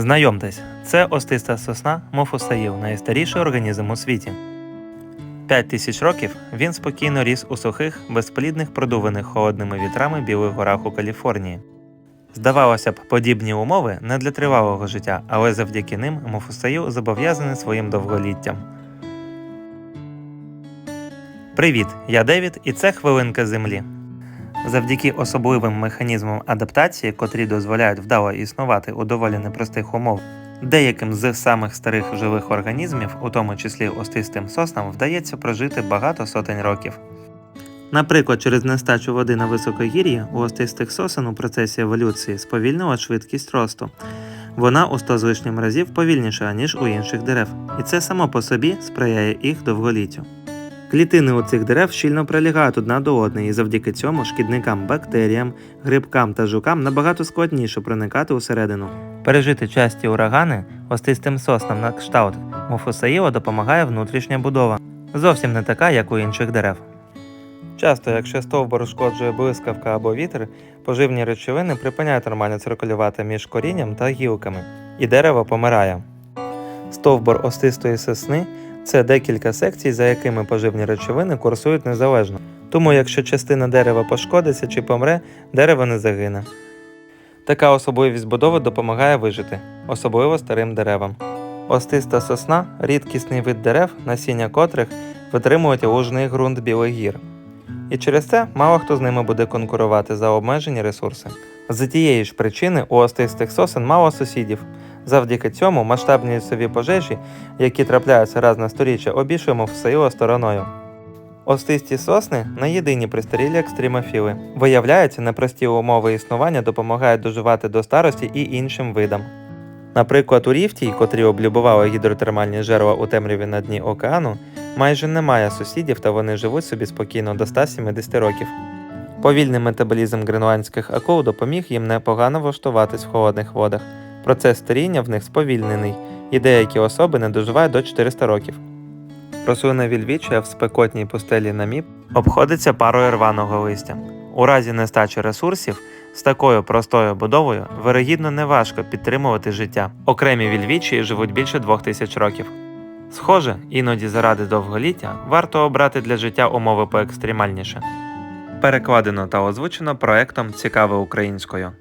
Знайомтесь, це остиста сосна Мофусаїв, найстаріший організм у світі. П'ять тисяч років він спокійно ріс у сухих, безплідних, продуваних холодними вітрами білих горах у Каліфорнії. Здавалося б, подібні умови не для тривалого життя, але завдяки ним Мофусаю зобов'язаний своїм довголіттям. Привіт, я Девід, і це хвилинка землі. Завдяки особливим механізмам адаптації, котрі дозволяють вдало існувати у доволі непростих умовах, деяким з самих старих живих організмів, у тому числі остистим соснам, вдається прожити багато сотень років. Наприклад, через нестачу води на високогір'ї у остистих сосен у процесі еволюції сповільнила швидкість росту. Вона у 100 з лишнім разів повільніша, ніж у інших дерев, і це само по собі сприяє їх довголіттю. Клітини у цих дерев щільно прилягають одна до одної, і завдяки цьому шкідникам, бактеріям, грибкам та жукам набагато складніше проникати усередину. Пережити часті урагани остистим соснам на кшталт Мофусаїла допомагає внутрішня будова, зовсім не така, як у інших дерев. Часто, якщо стовбур ушкоджує блискавка або вітер, поживні речовини припиняють нормально циркулювати між корінням та гілками, і дерево помирає. Стовбур остистої сосни це декілька секцій, за якими поживні речовини курсують незалежно. Тому, якщо частина дерева пошкодиться чи помре, дерево не загине. Така особливість будови допомагає вижити, особливо старим деревам. Остиста сосна рідкісний вид дерев, насіння котрих витримують лужний ґрунт білих гір. І через це мало хто з ними буде конкурувати за обмежені ресурси. З тієї ж причини у остистих сосен мало сусідів. Завдяки цьому масштабні лісові пожежі, які трапляються раз на сторіччя, обійшли Мофусаїла стороною. Остисті сосни не єдині пристарілі екстремофіли. Виявляється, непрості умови існування допомагають доживати до старості і іншим видам. Наприклад, у ріфтій, котрі облюбували гідротермальні жерла у темряві на дні океану, майже немає сусідів та вони живуть собі спокійно до 170 років. Повільний метаболізм гренландських акул допоміг їм непогано влаштуватись в холодних водах. Процес старіння в них сповільнений, і деякі особи не доживають до 400 років. Рослина вільвічія в спекотній пустелі наміп обходиться парою рваного листя. У разі нестачі ресурсів з такою простою будовою вирогідно неважко підтримувати життя. Окремі вільвічії живуть більше двох тисяч років. Схоже, іноді заради довголіття варто обрати для життя умови поекстремальніше. Перекладено та озвучено проектом Цікаве українською.